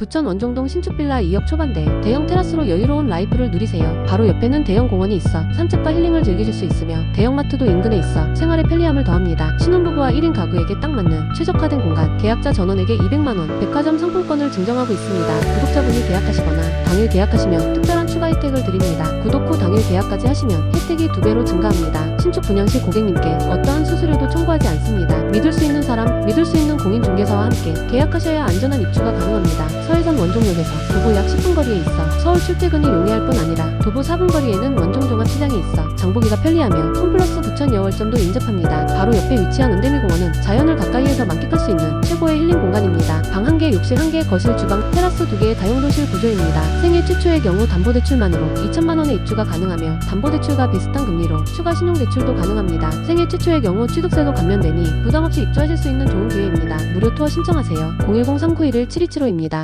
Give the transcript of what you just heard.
부천 원종동 신축 빌라 2억 초반대 대형 테라스로 여유로운 라이프를 누리세요. 바로 옆에는 대형 공원이 있어 산책과 힐링을 즐기실 수 있으며 대형 마트도 인근에 있어 생활의 편리함을 더합니다. 신혼부부와 1인 가구에게 딱 맞는 최적화된 공간. 계약자 전원에게 200만 원 백화점 상품권을 증정하고 있습니다. 구독자분이 계약하시거나 당일 계약하시면 특별한 추가 혜택을 드립니다. 구독 후 당일 계약까지 하시면 혜택이 두 배로 증가합니다. 신축 분양 시 고객님께 어떠한 수수료도 청구하지 않습니다. 믿을 수 있는 사람, 믿을 수 있는 공인중개사와 함께 계약하셔야 안전한 입주가 가능합니다. 서해선 원종역에서 도보 약 10분 거리에 있어 서울 출퇴근이 용이할 뿐 아니라 도보 4분 거리에는 원종종합시장이 있어 장보기가 편리하며 홈플러스 부천 여월점도 인접합니다. 바로 옆에 위치한 은대미공원은 자연을 가까이에서 최고의 힐링 공간입니다. 방 1개, 욕실 1개, 거실, 주방, 테라스 2개의 다용도실 구조입니다. 생애 최초의 경우 담보대출만으로 2천만 원의 입주가 가능하며 담보대출과 비슷한 금리로 추가 신용대출도 가능합니다. 생애 최초의 경우 취득세도 감면되니 부담 없이 입주하실 수 있는 좋은 기회입니다. 무료 투어 신청하세요. 010-391-7275입니다.